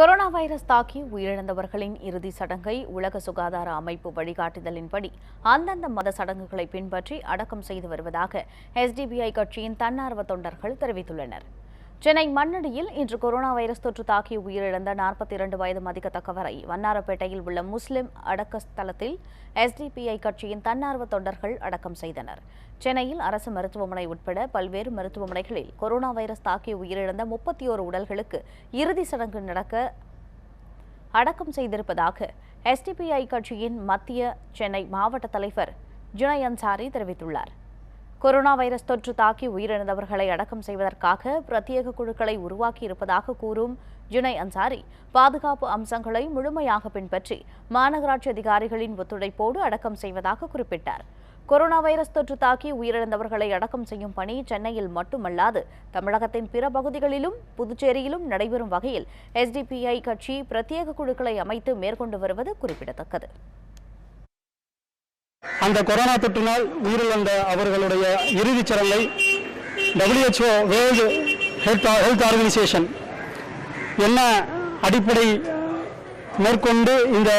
Corona virus தாக்கி உயிரிழந்தவர்களின் இறுதி சடங்கை உலக சுகாதார அமைப்பு வழிகாட்டுதலின்படி அந்தந்த மத சடங்குகளை பின்பற்றி அடக்கம் செய்து வருவதாக எஸ்டிபிஐ கட்சியின் தன்னார்வ தொண்டர்கள் தெரிவித்துள்ளனர். சென்னை மண்ணடியில் இன்று கொரோனா வைரஸ் தொற்று தாக்கி உயிரிழந்த நாற்பத்தி இரண்டு வயது மதிக்கத்தக்கவரை வண்ணாரப்பேட்டையில் உள்ள முஸ்லிம் அடக்க ஸ்தலத்தில் எஸ்டிபிஐ கட்சியின் தன்னார்வ தொண்டர்கள் அடக்கம் செய்தனர். சென்னையில் அரசு மருத்துவமனை உட்பட பல்வேறு மருத்துவமனைகளில் கொரோனா வைரஸ் தாக்கி உயிரிழந்த முப்பத்தி ஓரு உடல்களுக்கு இறுதி சடங்கு நடக்க அடக்கம் செய்திருப்பதாக எஸ்டிபிஐ கட்சியின் மத்திய சென்னை மாவட்ட தலைவர் ஜுனை அன்சாரி தெரிவித்துள்ளார். கொரோனா வைரஸ் தொற்று தாக்கி உயிரிழந்தவர்களை அடக்கம் செய்வதற்காக பிரத்யேக குழுக்களை உருவாக்கி இருப்பதாக கூறும் ஜுனை அன்சாரி. பாதுகாப்பு அம்சங்களை முழுமையாக பின்பற்றி மாநகராட்சி அதிகாரிகளின் ஒத்துழைப்போடு அடக்கம் செய்வதாக குறிப்பிட்டார். கொரோனா வைரஸ் தொற்று தாக்கி உயிரிழந்தவர்களை அடக்கம் செய்யும் பணி சென்னையில் மட்டுமல்லாது தமிழகத்தின் பிற பகுதிகளிலும் புதுச்சேரியிலும் நடைபெறும் வகையில் எஸ்டிபிஐ கட்சி பிரத்யேக குழுக்களை அமைத்து மேற்கொண்டு வருவது குறிப்பிடத்தக்கது. அந்த கொரோனா தொற்றினால் உயிரிழந்த அவர்களுடைய இறுதிச் சடங்கை WHO world health health organisation என்ன அடிப்படை மேற்கொண்டு இந்த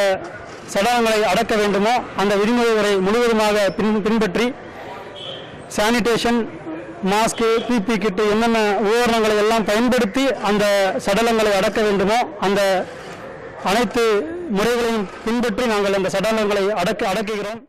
சடலங்களை அடக்க வேண்டுமோ அந்த விதிமுறைகளை முழுவதுமாக பின் பின்பற்றி சானிடேஷன் மாஸ்க்கு பிபி கிட்டு என்னென்ன உபகரணங்களை எல்லாம் பயன்படுத்தி அந்த சடலங்களை அடக்க வேண்டுமோ அந்த அனைத்து முறைகளையும் பின்பற்றி நாங்கள் அந்த சடலங்களை அடக்க அடக்குகிறோம்.